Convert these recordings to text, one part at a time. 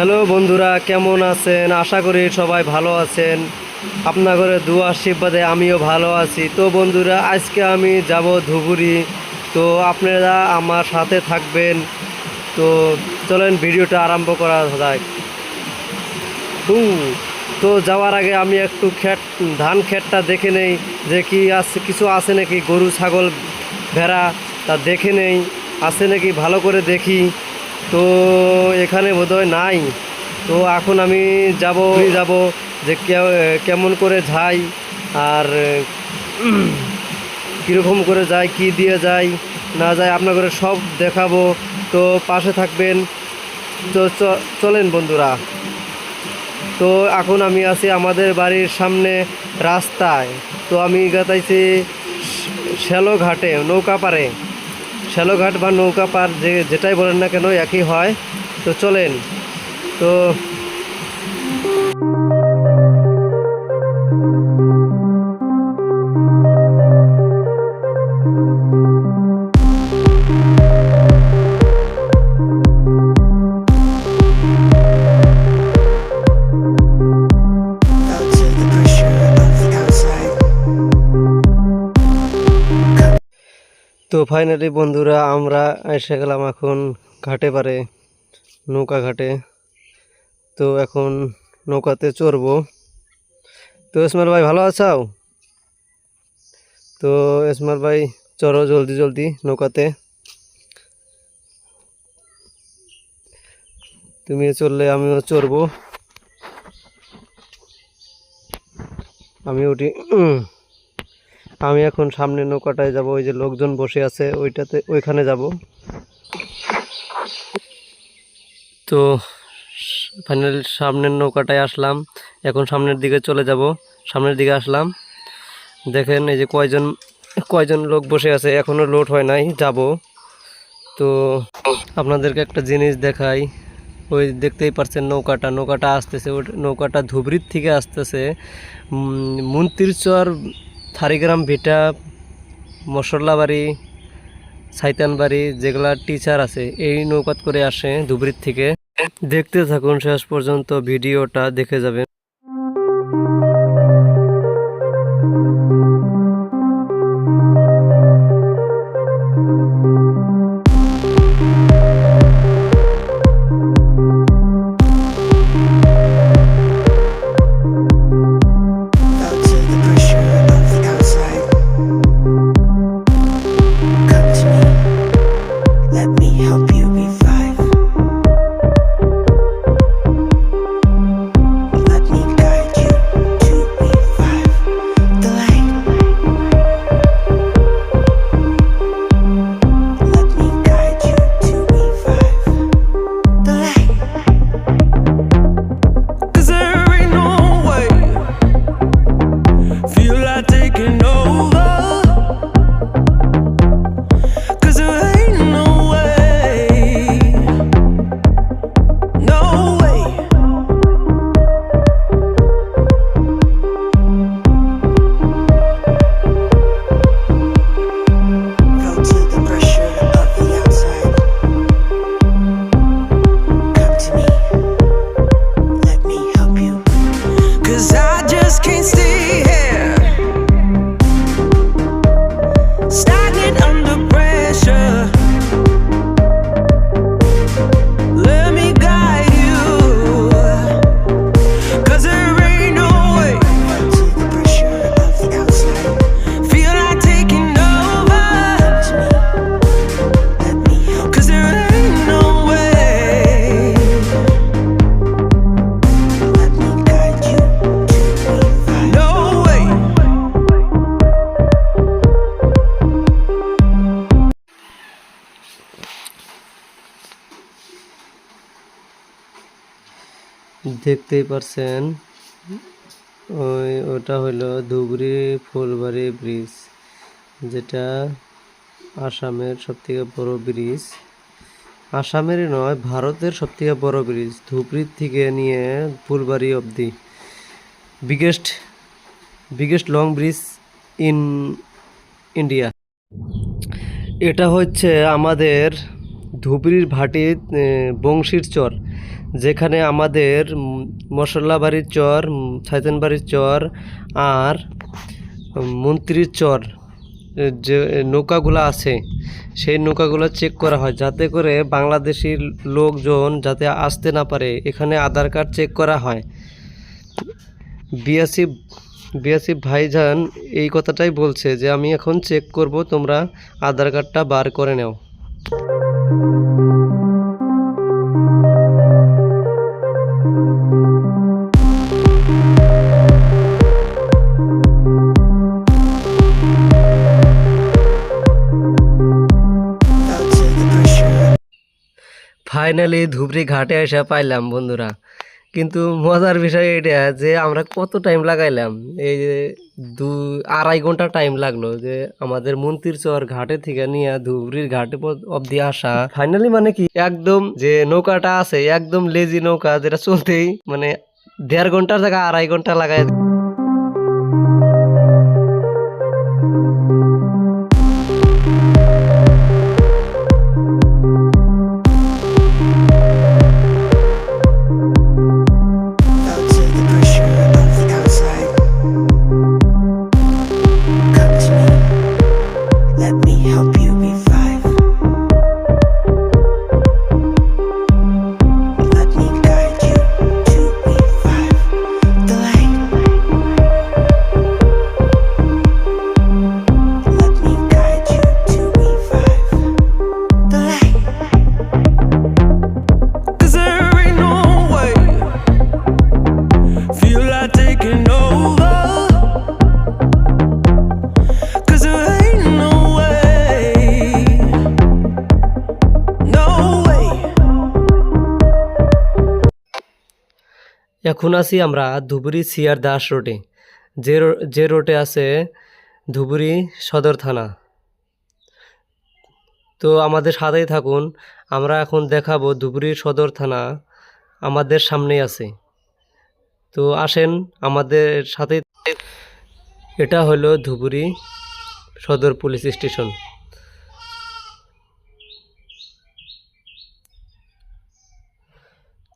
Hello বন্ধুরা, কেমন আছেন? আশা করি সবাই ভালো আছেন। আপনাদের দু আশীর্বাদে আমিও ভালো আছি। তো বন্ধুরা, আজকে আমি যাব ধুবুরি। তো আপনারা আমার সাথে থাকবেন। তো চলেন ভিডিওটা আরম্ভ করা হুম, তো যাওয়ার আগে আমি একটু ক্ষেত, ধান ক্ষেতটা দেখে নেই। যে কি আছে, কিছু আছে নাকি? গরু, ছাগল, ভেড়া তা দেখে নেই। আছে নাকি? ভালো করে দেখি। তো এখানে বোধহয় নাই। তো এখন আমি যাব যাব, যে কেমন করে যাই আর কীরকম করে যায়, কি দিয়ে যায়, না যায়, আপনাদের সব দেখাবো। তো পাশে থাকবেন। তো চলেন বন্ধুরা। তো এখন আমি আছি আমাদের বাড়ির সামনে রাস্তায়। তো আমি গাতাইছি শ্যালো ঘাটে, নৌকা পারে শ্যালো ঘাট বা নৌকা পার যে যেটাই বলেন না কেন, একই হয়। তো চলেন। তো তো ফাইনালি বন্ধুরা আমরা এসে গেলাম এখন ঘাটে পারে, নৌকা ঘাটে। তো এখন নৌকাতে চড়বো। তো ইসমাইল ভাই ভালো আছাও তো ইসমাইল ভাই, চড়ো জলদি জলদি নৌকাতে। তুমি চললে আমিও চড়বো। আমি উঠি। আমি এখন সামনে নৌকাটায় যাব, ওই যে লোকজন বসে আছে, ওইটাতে, ওইখানে যাব। তো, ফাইনাল সামনের নৌকাটায় আসলাম, এখন সামনের দিকে চলে যাব, সামনের দিকে আসলাম। দেখেন এই যে কয়জন কয়জন লোক বসে আছে এখনও লোড হয় নাই, যাব। তো, আপনাদেরকে একটা জিনিস দেখাই, ওই দেখতেই পারছেন নৌকাটা নৌকাটা আসতেছে, ওই নৌকাটা ধুবড়ির থেকে আসতেছে মন্ত্রীচর থারিগ্রাম, ভিটা, মশলাবাড়ি, সাইতানবাড়ি যেগুলা টিচার আছে, এই নৌকাত করে আসে ধুবড়ির থেকে। দেখতে থাকুন, শেষ পর্যন্ত ভিডিওটা দেখে যাবেন। দেখতেই পারছেন, ওই ওটা হলো ধুবড়ি ফুলবাড়ি ব্রিজ, যেটা আসামের সবথেকে বড় ব্রিজ। আসামেরই নয়, ভারতের সবথেকে বড় ব্রিজ, ধুবড়ির থেকে নিয়ে ফুলবাড়ি অবধি। Biggest biggest long bridge in India এটা হচ্ছে আমাদের ধুবড়ির ভাটি বংশীর চর যেখানে আমাদের উম, মশলা বাড়ির চর উম, ছাইতেন বাড়ির চর আর মন্ত্রীর চর যে নৌকাগুলো আছে সেই নৌকাগুলো চেক করা হয় যাতে করে বাংলাদেশি লোকজন যাতে আসতে না পারে। এখানে আধার কার্ড চেক করা হয়। বিএসসি বিএসসি ভাইজান এই কথাটাই বলছে যে আমি এখন চেক করব তোমরা আধার কার্ডটা বার করে নাও। ফাইনালি ধুবড়ি ঘাটে এসে পাইলাম বন্ধুরা। কিন্তু মজার বিষয় এটা যে আমরা কত টাইম লাগাইলাম? এই যে দু, আড়াই ঘণ্টা টাইম লাগল যে আমাদের মন্ত্রীর চর ঘাটে থেকে নিয়ে ধুবড়ির ঘাটে অবধি আসা। ফাইনালি মানে কি, একদম যে নৌকাটা আছে, একদম লেজি নৌকা যেটা চলতেই মানে দেড় ঘণ্টার জায়গায় আড়াই ঘণ্টা লাগাই এখন আছি আমরা ধুবড়ি সিআর দাস রোডে। যে যে রোডে আছে ধুবড়ি সদর থানা। তো আমাদের সাথেই থাকুন, আমরা এখন দেখাবো ধুবড়ি সদর থানা আমাদের সামনেই আছে। তো আসেন আমাদের সাথে। এটা হলো ধুবড়ি সদর পুলিশ স্টেশন।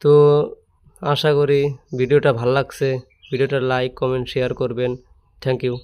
তো আশা করি ভিডিওটা ভালো লাগছে। ভিডিওটা লাইক কমেন্ট শেয়ার করবেন। Thank you